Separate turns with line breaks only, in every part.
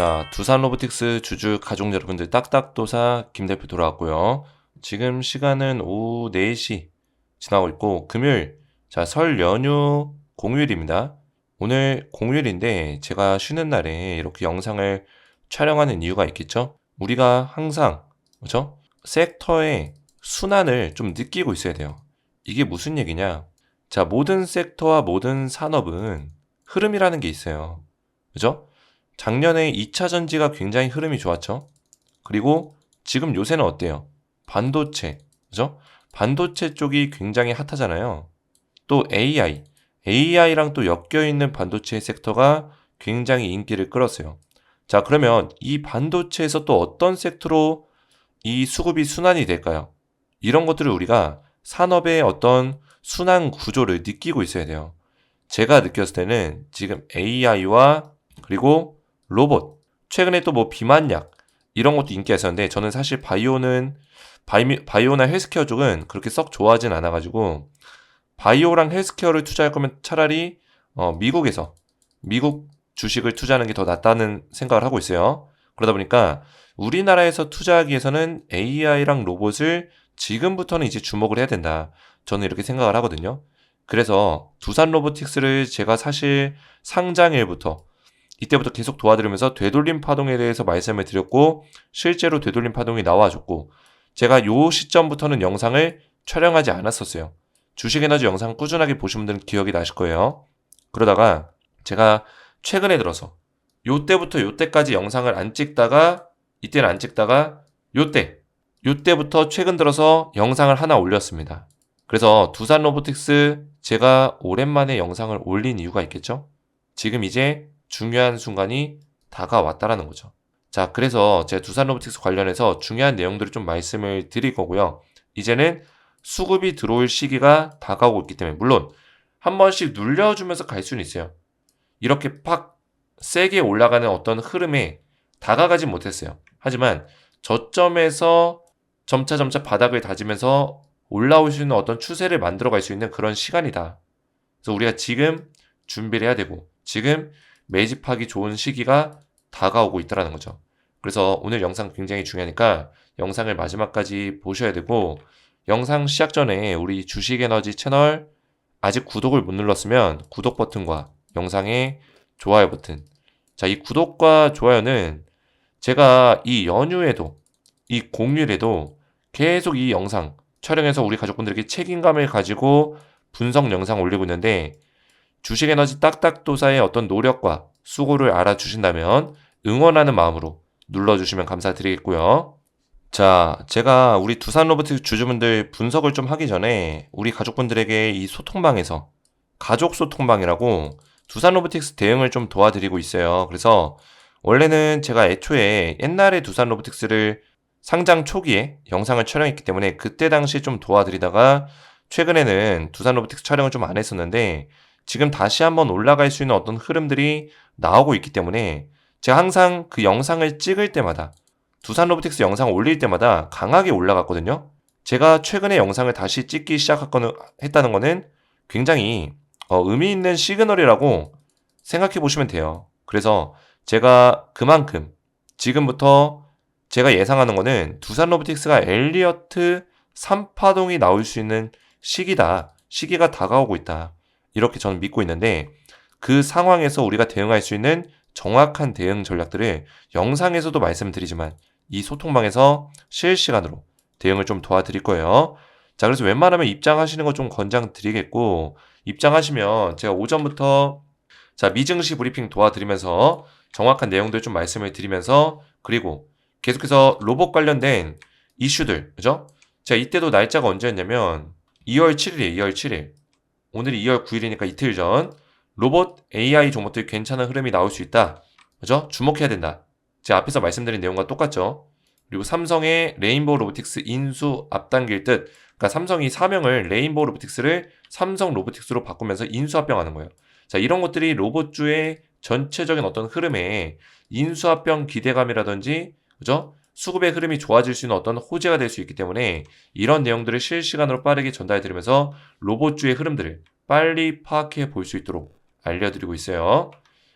자, 두산 로보틱스 주주 가족 여러분들 딱딱도사 김 대표 돌아왔고요. 지금 시간은 오후 4시 지나고 있고 금요일 자, 설 연휴 공휴일입니다. 오늘 공휴일인데 제가 쉬는 날에 이렇게 영상을 촬영하는 이유가 있겠죠? 우리가 항상 그죠? 섹터의 순환을 좀 느끼고 있어야 돼요. 이게 무슨 얘기냐? 자, 모든 섹터와 모든 산업은 흐름이라는 게 있어요. 그죠? 작년에 2차 전지가 굉장히 흐름이 좋았죠. 그리고 지금 요새는 어때요? 반도체, 그죠? 반도체 쪽이 굉장히 핫하잖아요. 또 AI, AI랑 또 엮여 있는 반도체 섹터가 굉장히 인기를 끌었어요. 자, 그러면 이 반도체에서 또 어떤 섹터로 이 수급이 순환이 될까요? 이런 것들을 우리가 산업의 어떤 순환 구조를 느끼고 있어야 돼요. 제가 느꼈을 때는 지금 AI와 그리고 로봇, 최근에 또 뭐 비만약 이런 것도 인기가 있었는데 저는 사실 바이오는 바이, 바이오나 헬스케어 쪽은 그렇게 썩 좋아하진 않아가지고 바이오랑 헬스케어를 투자할 거면 차라리 어, 미국에서 미국 주식을 투자하는 게 더 낫다는 생각을 하고 있어요. 그러다 보니까 우리나라에서 투자하기 위해서는 AI랑 로봇을 지금부터는 이제 주목을 해야 된다. 저는 이렇게 생각을 하거든요. 그래서 두산 로보틱스를 제가 사실 상장일부터 이때부터 계속 도와드리면서 되돌림 파동에 대해서 말씀을 드렸고 실제로 되돌림 파동이 나와줬고 제가 요 시점부터는 영상을 촬영하지 않았었어요. 주식에너지 영상 꾸준하게 보신 분들은 기억이 나실 거예요. 그러다가 제가 최근에 들어서 요때부터 요때까지 영상을 안 찍다가 이때는 안 찍다가 요때 요때부터 최근 들어서 영상을 하나 올렸습니다. 그래서 두산 로보틱스 제가 오랜만에 영상을 올린 이유가 있겠죠? 지금 이제 중요한 순간이 다가왔다라는 거죠. 자, 그래서 제가 두산 로보틱스 관련해서 중요한 내용들을 좀 말씀을 드릴 거고요. 이제는 수급이 들어올 시기가 다가오고 있기 때문에 물론 한 번씩 눌려주면서 갈 수는 있어요. 이렇게 팍 세게 올라가는 어떤 흐름에 다가가지 못했어요. 하지만 저점에서 점차 점차 바닥을 다지면서 올라올 수 있는 어떤 추세를 만들어 갈 수 있는 그런 시간이다. 그래서 우리가 지금 준비를 해야 되고 지금 매집하기 좋은 시기가 다가오고 있다라는 거죠. 그래서 오늘 영상 굉장히 중요하니까 영상을 마지막까지 보셔야 되고 영상 시작 전에 우리 주식 에너지 채널 아직 구독을 못 눌렀으면 구독 버튼과 영상의 좋아요 버튼. 자, 이 구독과 좋아요는 제가 이 연휴에도 이 공휴일에도 계속 이 영상 촬영해서 우리 가족분들에게 책임감을 가지고 분석 영상 올리고 있는데 주식에너지 딱딱도사의 어떤 노력과 수고를 알아주신다면 응원하는 마음으로 눌러주시면 감사드리겠고요. 자, 제가 우리 두산 로보틱스 주주분들 분석을 좀 하기 전에 우리 가족분들에게 이 소통방에서 가족 소통방이라고 두산 로보틱스 대응을 좀 도와드리고 있어요. 그래서 원래는 제가 애초에 옛날에 두산 로보틱스를 상장 초기에 영상을 촬영했기 때문에 그때 당시 좀 도와드리다가 최근에는 두산 로보틱스 촬영을 좀 안 했었는데 지금 다시 한번 올라갈 수 있는 어떤 흐름들이 나오고 있기 때문에 제가 항상 그 영상을 찍을 때마다 두산 로보틱스 영상 올릴 때마다 강하게 올라갔거든요. 제가 최근에 영상을 다시 찍기 시작했다는 거는 굉장히 어, 의미 있는 시그널이라고 생각해 보시면 돼요. 그래서 제가 그만큼 지금부터 제가 예상하는 거는 두산 로보틱스가 엘리어트 3파동이 나올 수 있는 시기다. 시기가 다가오고 있다. 이렇게 저는 믿고 있는데 그 상황에서 우리가 대응할 수 있는 정확한 대응 전략들을 영상에서도 말씀드리지만 이 소통방에서 실시간으로 대응을 좀 도와드릴 거예요. 자, 그래서 웬만하면 입장하시는 거 좀 권장드리겠고, 입장하시면 제가 오전부터 자, 미증시 브리핑 도와드리면서 정확한 내용들 좀 말씀을 드리면서 그리고 계속해서 로봇 관련된 이슈들, 그죠? 자, 이때도 날짜가 언제였냐면 2월 7일이에요, 2월 7일. 오늘이 2월 9일이니까 이틀 전 로봇 AI 종목들 괜찮은 흐름이 나올 수 있다. 그죠? 주목해야 된다. 제가 앞에서 말씀드린 내용과 똑같죠. 그리고 삼성의 레인보우 로보틱스 인수 앞당길 듯. 그러니까 삼성이 사명을 레인보우 로보틱스를 삼성 로보틱스로 바꾸면서 인수 합병하는 거예요. 자, 이런 것들이 로봇주의 전체적인 어떤 흐름에 인수 합병 기대감이라든지 그죠? 수급의 흐름이 좋아질 수 있는 어떤 호재가 될 수 있기 때문에 이런 내용들을 실시간으로 빠르게 전달해 드리면서 로봇주의 흐름들을 빨리 파악해 볼 수 있도록 알려드리고 있어요.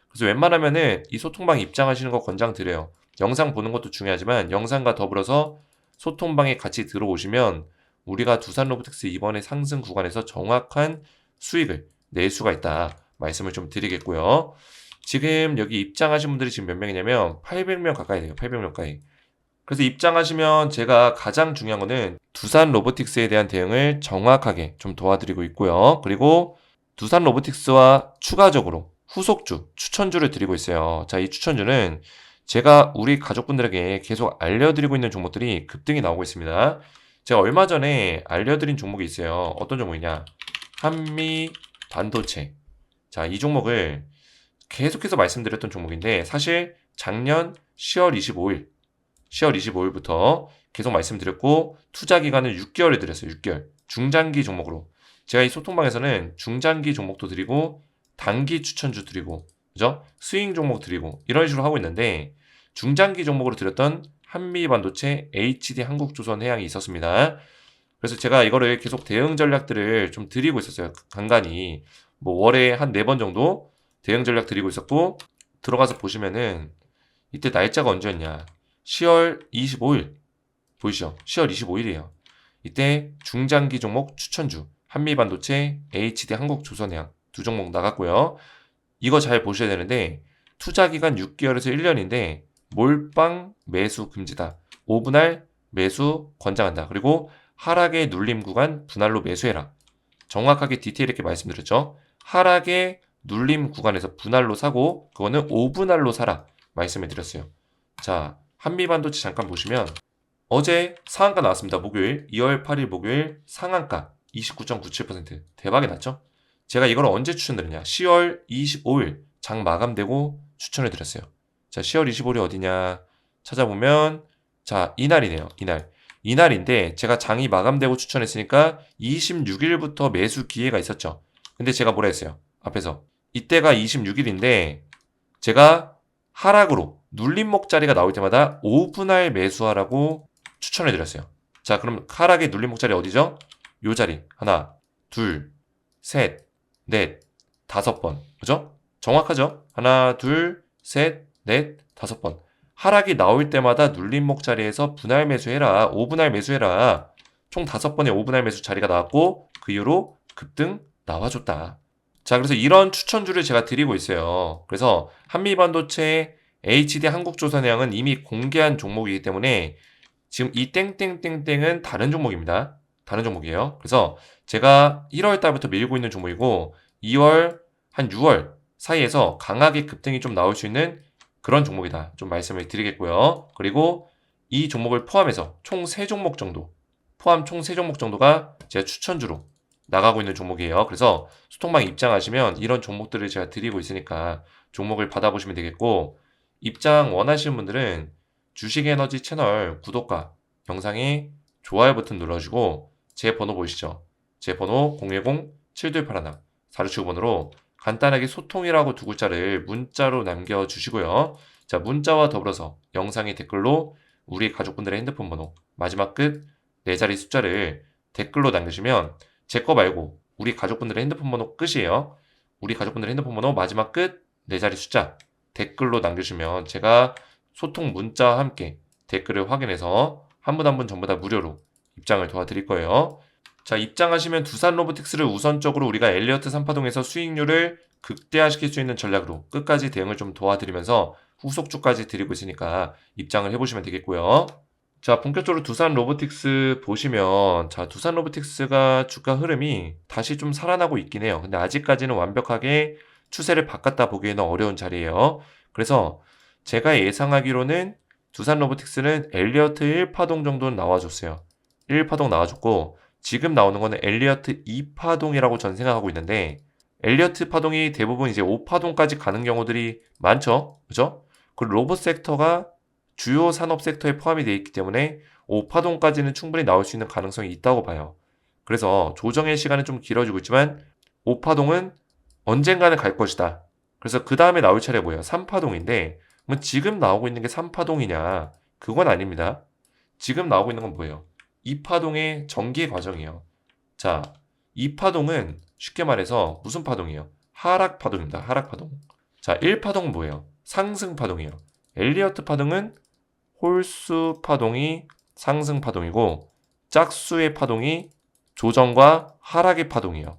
그래서 웬만하면은 이 소통방 입장하시는 거 권장드려요. 영상 보는 것도 중요하지만 영상과 더불어서 소통방에 같이 들어오시면 우리가 두산 로보틱스 이번에 상승 구간에서 정확한 수익을 낼 수가 있다. 말씀을 좀 드리겠고요. 지금 여기 입장하신 분들이 지금 몇 명이냐면 800명 가까이 돼요. 800명 가까이. 그래서 입장하시면 제가 가장 중요한 거는 두산 로보틱스에 대한 대응을 정확하게 좀 도와드리고 있고요. 그리고 두산 로보틱스와 추가적으로 후속주, 추천주를 드리고 있어요. 자, 이 추천주는 제가 우리 가족분들에게 계속 알려드리고 있는 종목들이 급등이 나오고 있습니다. 제가 얼마 전에 알려드린 종목이 있어요. 어떤 종목이냐? 한미 반도체. 자, 이 종목을 계속해서 말씀드렸던 종목인데 사실 작년 10월 25일, 10월 25일부터 계속 말씀드렸고 투자 기간은 6개월을 드렸어요. 6개월. 중장기 종목으로. 제가 이 소통방에서는 중장기 종목도 드리고 단기 추천주 드리고 그죠? 스윙 종목 드리고 이런 식으로 하고 있는데 중장기 종목으로 드렸던 한미 반도체, HD 한국조선 해양이 있었습니다. 그래서 제가 이거를 계속 대응 전략들을 좀 드리고 있었어요. 간간히 뭐 월에 한 네 번 정도 대응 전략 드리고 있었고 들어가서 보시면은 이때 날짜가 언제였냐? 10월 25일 보이시죠? 10월 25일이에요. 이때 중장기 종목 추천주 한미 반도체, HD 한국조선해양 두 종목 나갔고요. 이거 잘 보셔야 되는데 투자 기간 6개월에서 1년인데 몰빵 매수 금지다. 5분할 매수 권장한다. 그리고 하락의 눌림 구간 분할로 매수해라. 정확하게 디테일 있게 말씀드렸죠. 하락의 눌림 구간에서 분할로 사고 그거는 5분할로 사라 말씀을 드렸어요. 자, 한미반도체 잠깐 보시면 어제 상한가 나왔습니다. 목요일 2월 8일 목요일 상한가 29.97% 대박이 났죠? 제가 이걸 언제 추천드렸냐? 10월 25일 장 마감되고 추천을 드렸어요. 자, 10월 25일이 어디냐? 찾아보면 자, 이날이네요. 이날. 이날인데 제가 장이 마감되고 추천했으니까 26일부터 매수 기회가 있었죠. 근데 제가 뭐라 했어요? 앞에서 이때가 26일인데 제가 하락으로 눌림목 자리가 나올 때마다 5분할 매수하라고 추천해 드렸어요. 자, 그럼 하락의 눌림목 자리 어디죠? 요 자리. 하나, 둘, 셋, 넷, 다섯 번. 그죠? 정확하죠? 하나, 둘, 셋, 넷, 다섯 번. 하락이 나올 때마다 눌림목 자리에서 분할 매수해라. 5분할 매수해라. 총 다섯 번의 5분할 매수 자리가 나왔고 그 이후로 급등 나와줬다. 자, 그래서 이런 추천주를 제가 드리고 있어요. 그래서 한미반도체 HD 한국조선해양은 이미 공개한 종목이기 때문에 지금 이 땡땡땡땡은 다른 종목입니다. 다른 종목이에요. 그래서 제가 1월 달부터 밀고 있는 종목이고 2월 한 6월 사이에서 강하게 급등이 좀 나올 수 있는 그런 종목이다. 좀 말씀을 드리겠고요. 그리고 이 종목을 포함해서 총 3종목 정도 포함 총 3종목 정도가 제가 추천주로 나가고 있는 종목이에요. 그래서 소통방 입장하시면 이런 종목들을 제가 드리고 있으니까 종목을 받아보시면 되겠고 입장 원하시는 분들은 주식에너지 채널 구독과 영상에 좋아요 버튼 눌러주고 제 번호 보이시죠? 제 번호 010-7281 467번으로 간단하게 소통이라고 두 글자를 문자로 남겨주시고요. 자, 문자와 더불어서 영상의 댓글로 우리 가족분들의 핸드폰 번호 마지막 끝 네 자리 숫자를 댓글로 남겨주시면 제 거 말고 우리 가족분들의 핸드폰 번호 끝이에요. 우리 가족분들의 핸드폰 번호 마지막 끝 네 자리 숫자 댓글로 남겨주시면 제가 소통 문자와 함께 댓글을 확인해서 한 분 한 분 전부 다 무료로 입장을 도와드릴 거예요. 자, 입장하시면 두산 로보틱스를 우선적으로 우리가 엘리어트 3파동에서 수익률을 극대화시킬 수 있는 전략으로 끝까지 대응을 좀 도와드리면서 후속주까지 드리고 있으니까 입장을 해보시면 되겠고요. 자, 본격적으로 두산 로보틱스 보시면, 자, 두산 로보틱스가 주가 흐름이 다시 좀 살아나고 있긴 해요. 근데 아직까지는 완벽하게 추세를 바꿨다 보기에는 어려운 자리예요. 그래서 제가 예상하기로는 두산 로보틱스는 엘리어트 1파동 정도는 나와줬어요. 1파동 나와줬고, 지금 나오는 거는 엘리어트 2파동이라고 전 생각하고 있는데, 엘리어트 파동이 대부분 이제 5파동까지 가는 경우들이 많죠. 그죠? 그리고 로봇 섹터가 주요 산업 섹터에 포함이 되어 있기 때문에 5파동까지는 충분히 나올 수 있는 가능성이 있다고 봐요. 그래서 조정의 시간은 좀 길어지고 있지만 5파동은 언젠가는 갈 것이다. 그래서 그 다음에 나올 차례 뭐예요? 3파동인데 뭐 지금 나오고 있는 게 3파동이냐? 그건 아닙니다. 지금 나오고 있는 건 뭐예요? 2파동의 전개 과정이에요. 자, 2파동은 쉽게 말해서 무슨 파동이에요? 하락 파동입니다. 하락 파동. 자, 1파동 뭐예요? 상승 파동이에요. 엘리어트 파동은 홀수 파동이 상승 파동이고 짝수의 파동이 조정과 하락의 파동이에요.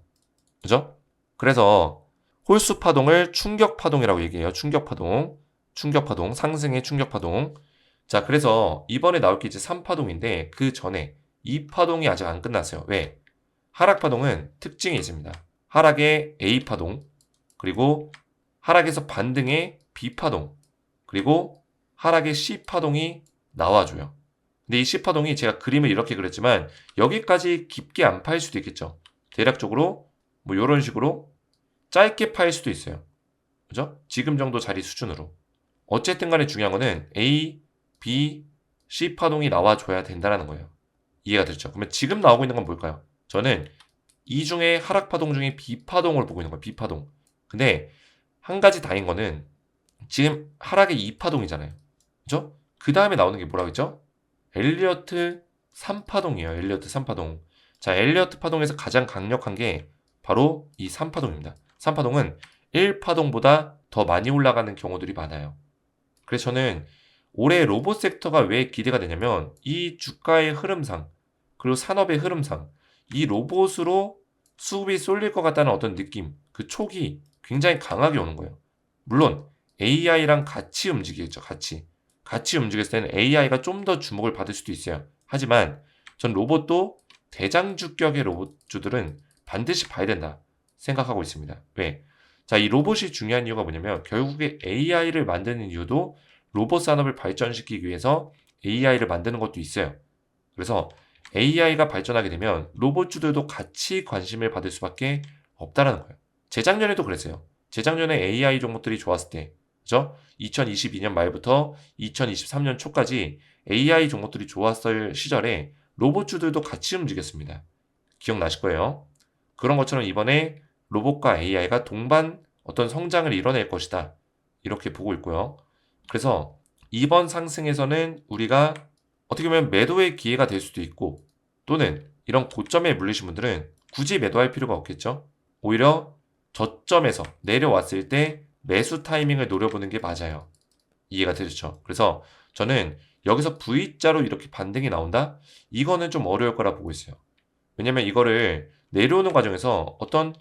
그죠? 그래서 홀수 파동을 충격 파동이라고 얘기해요. 충격 파동. 충격 파동, 상승의 충격 파동. 자, 그래서 이번에 나올 게 이제 3파동인데 그 전에 2파동이 아직 안 끝났어요. 왜? 하락 파동은 특징이 있습니다. 하락의 A 파동, 그리고 하락에서 반등의 B 파동, 그리고 하락의 C 파동이 나와줘요. 근데 이 C 파동이 제가 그림을 이렇게 그렸지만 여기까지 깊게 안 파일 수도 있겠죠. 대략적으로 뭐 이런 식으로 짧게 파일 수도 있어요. 그죠? 지금 정도 자리 수준으로. 어쨌든 간에 중요한 거는 A, B, C 파동이 나와줘야 된다는 거예요. 이해가 됐죠? 그러면 지금 나오고 있는 건 뭘까요? 저는 이 중에 하락 파동 중에 B 파동을 보고 있는 거예요. B 파동. 근데 한 가지 다인 거는 지금 하락의 2 파동이잖아요. 그죠? 그 다음에 나오는 게 뭐라고 했죠? 엘리어트 3파동이에요. 엘리어트 3파동. 자, 엘리어트 파동에서 가장 강력한 게 바로 이 3파동입니다. 3파동은 1파동보다 더 많이 올라가는 경우들이 많아요. 그래서 저는 올해 로봇 섹터가 왜 기대가 되냐면 이 주가의 흐름상 그리고 산업의 흐름상 이 로봇으로 수급이 쏠릴 것 같다는 어떤 느낌 그 촉이 굉장히 강하게 오는 거예요. 물론 AI랑 같이 움직이겠죠. 같이. 같이 움직였을 때는 AI가 좀 더 주목을 받을 수도 있어요. 하지만 전 로봇도 대장주격의 로봇주들은 반드시 봐야 된다 생각하고 있습니다. 왜? 자, 이 로봇이 중요한 이유가 뭐냐면 결국에 AI를 만드는 이유도 로봇 산업을 발전시키기 위해서 AI를 만드는 것도 있어요. 그래서 AI가 발전하게 되면 로봇주들도 같이 관심을 받을 수밖에 없다라는 거예요. 재작년에도 그랬어요. 재작년에 AI 종목들이 좋았을 때, 그죠? 2022년 말부터 2023년 초까지 AI 종목들이 좋았을 시절에 로봇주들도 같이 움직였습니다. 기억나실 거예요. 그런 것처럼 이번에 로봇과 AI가 동반 어떤 성장을 이뤄낼 것이다. 이렇게 보고 있고요. 그래서 이번 상승에서는 우리가 어떻게 보면 매도의 기회가 될 수도 있고 또는 이런 고점에 물리신 분들은 굳이 매도할 필요가 없겠죠. 오히려 저점에서 내려왔을 때 매수 타이밍을 노려보는 게 맞아요. 이해가 되죠? 그래서 저는 여기서 V자로 이렇게 반등이 나온다? 이거는 좀 어려울 거라 보고 있어요. 왜냐면 이거를 내려오는 과정에서 어떤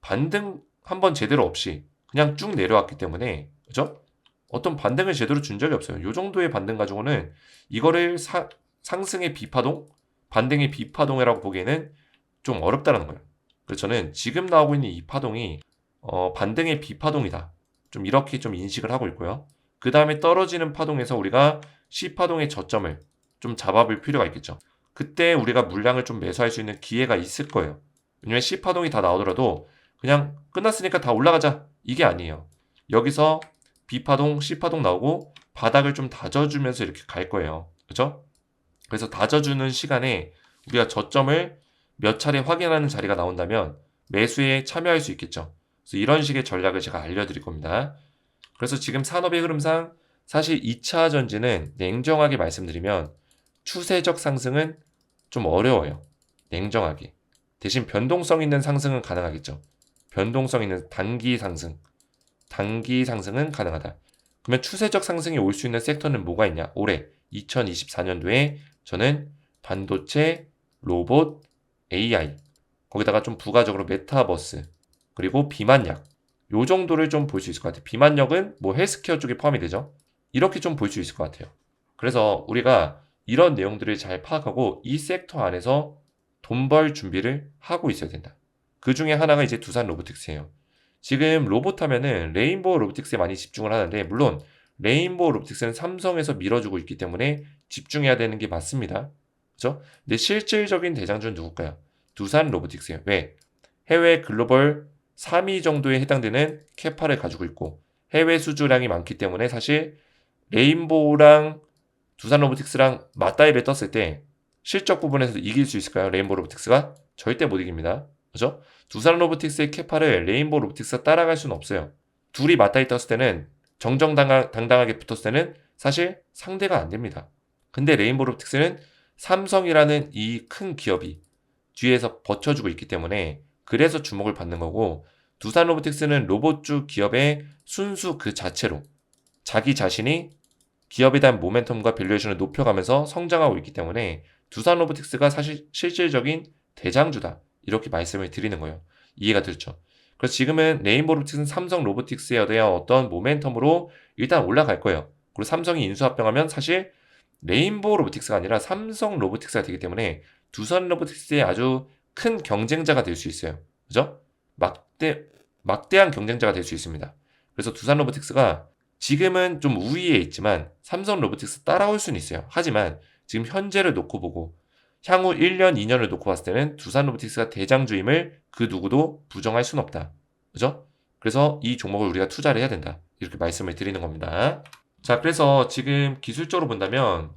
반등 한 번 제대로 없이 그냥 쭉 내려왔기 때문에 그죠? 어떤 반등을 제대로 준 적이 없어요. 이 정도의 반등 가지고는 이거를 사, 상승의 비파동, 반등의 비파동이라고 보기에는 좀 어렵다는 거예요. 그래서 저는 지금 나오고 있는 이 파동이 어, 반등의 비파동이다. 좀 이렇게 좀 인식을 하고 있고요. 그 다음에 떨어지는 파동에서 우리가 C파동의 저점을 좀 잡아볼 필요가 있겠죠. 그때 우리가 물량을 좀 매수할 수 있는 기회가 있을 거예요. 왜냐면 C파동이 다 나오더라도 그냥 끝났으니까 다 올라가자. 이게 아니에요. 여기서 B파동, C파동 나오고 바닥을 좀 다져주면서 이렇게 갈 거예요. 그죠? 그래서 다져주는 시간에 우리가 저점을 몇 차례 확인하는 자리가 나온다면 매수에 참여할 수 있겠죠. 그래서 이런 식의 전략을 제가 알려드릴 겁니다. 그래서 지금 산업의 흐름상 사실 2차 전지는 냉정하게 말씀드리면 추세적 상승은 좀 어려워요. 냉정하게. 대신 변동성 있는 상승은 가능하겠죠. 변동성 있는 단기 상승. 단기 상승은 가능하다. 그러면 추세적 상승이 올 수 있는 섹터는 뭐가 있냐? 올해 2024년도에 저는 반도체, 로봇, AI, 거기다가 좀 부가적으로 메타버스, 그리고 비만약, 요 정도를 좀 볼 수 있을 것 같아요. 비만약은 뭐 헬스케어 쪽에 포함이 되죠. 이렇게 좀 볼 수 있을 것 같아요. 그래서 우리가 이런 내용들을 잘 파악하고 이 섹터 안에서 돈 벌 준비를 하고 있어야 된다. 그 중에 하나가 이제 두산 로보틱스예요. 지금 로봇 하면은 레인보우 로보틱스에 많이 집중을 하는데 물론 레인보우 로보틱스는 삼성에서 밀어주고 있기 때문에 집중해야 되는 게 맞습니다. 그죠? 근데 실질적인 대장주는 누굴까요? 두산 로보틱스예요. 왜? 해외 글로벌 3위 정도에 해당되는 캐파를 가지고 있고 해외 수주량이 많기 때문에 사실 레인보우랑 두산 로보틱스랑 맞다이를 떴을 때 실적 부분에서 이길 수 있을까요? 레인보우 로보틱스가 절대 못 이깁니다. 그죠? 두산 로보틱스의 캐파를 레인보우 로보틱스가 따라갈 수는 없어요. 둘이 맞다이 떴을 때는 정정당당하게 붙었을 때는 사실 상대가 안 됩니다. 근데 레인보우 로보틱스는 삼성이라는 이 큰 기업이 뒤에서 버텨주고 있기 때문에 그래서 주목을 받는 거고 두산 로보틱스는 로봇주 기업의 순수 그 자체로 자기 자신이 기업에 대한 모멘텀과 밸류에이션을 높여가면서 성장하고 있기 때문에 두산 로보틱스가 사실 실질적인 대장주다. 이렇게 말씀을 드리는 거예요. 이해가 됐죠? 그래서 지금은 레인보 로보틱스는 삼성 로보틱스에 대한 어떤 모멘텀으로 일단 올라갈 거예요. 그리고 삼성이 인수합병하면 사실 레인보 로보틱스가 아니라 삼성 로보틱스가 되기 때문에 두산 로보틱스의 아주 큰 경쟁자가 될 수 있어요. 그죠? 막대, 막대한 경쟁자가 될 수 있습니다. 그래서 두산 로보틱스가 지금은 좀 우위에 있지만 삼성 로보틱스 따라올 수는 있어요. 하지만 지금 현재를 놓고 보고 향후 1년, 2년을 놓고 봤을 때는 두산 로보틱스가 대장주임을 그 누구도 부정할 수는 없다. 그죠? 그래서 이 종목을 우리가 투자를 해야 된다. 이렇게 말씀을 드리는 겁니다. 자, 그래서 지금 기술적으로 본다면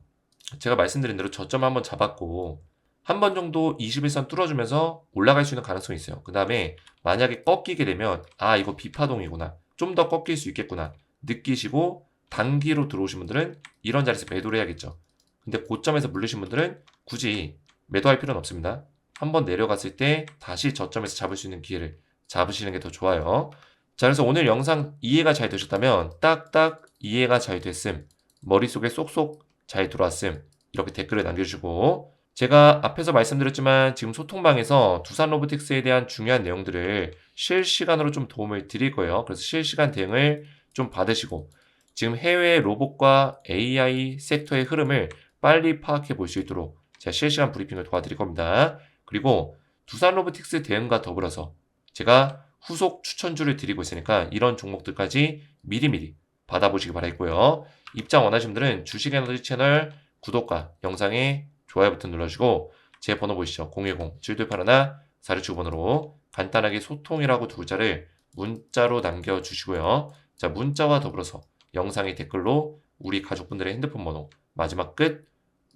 제가 말씀드린 대로 저점 한번 잡았고 한 번 정도 21선 뚫어주면서 올라갈 수 있는 가능성이 있어요. 그 다음에 만약에 꺾이게 되면 아 이거 비파동이구나. 좀 더 꺾일 수 있겠구나. 느끼시고 단기로 들어오신 분들은 이런 자리에서 매도를 해야겠죠. 근데 고점에서 물리신 분들은 굳이 매도할 필요는 없습니다. 한 번 내려갔을 때 다시 저점에서 잡을 수 있는 기회를 잡으시는 게 더 좋아요. 자, 그래서 오늘 영상 이해가 잘 되셨다면 딱딱 이해가 잘 됐음, 머릿속에 쏙쏙 잘 들어왔음, 이렇게 댓글을 남겨주시고, 제가 앞에서 말씀드렸지만 지금 소통방에서 두산 로보틱스에 대한 중요한 내용들을 실시간으로 좀 도움을 드릴 거예요. 그래서 실시간 대응을 좀 받으시고, 지금 해외 로봇과 AI 섹터의 흐름을 빨리 파악해 볼 수 있도록 제가 실시간 브리핑을 도와드릴 겁니다. 그리고 두산 로보틱스 대응과 더불어서 제가 후속 추천주를 드리고 있으니까 이런 종목들까지 미리미리 받아보시기 바라겠고요. 입장 원하시는 분들은 주식 에너지 채널 구독과 영상에 좋아요 버튼 눌러주시고 제 번호 보이시죠? 010-7281-4679번으로 간단하게 소통이라고 두 글자를 문자로 남겨주시고요. 자, 문자와 더불어서 영상의 댓글로 우리 가족분들의 핸드폰 번호 마지막 끝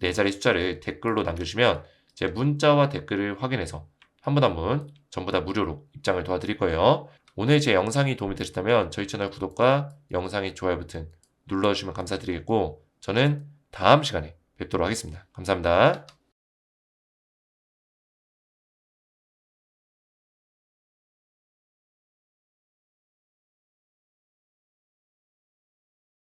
네 자리 숫자를 댓글로 남겨주시면 제 문자와 댓글을 확인해서 한 분 한분 전부 다 무료로 입장을 도와드릴 거예요. 오늘 제 영상이 도움이 되셨다면 저희 채널 구독과 영상의 좋아요 버튼 눌러주시면 감사드리겠고 저는 다음 시간에 뵙도록 하겠습니다. 감사합니다.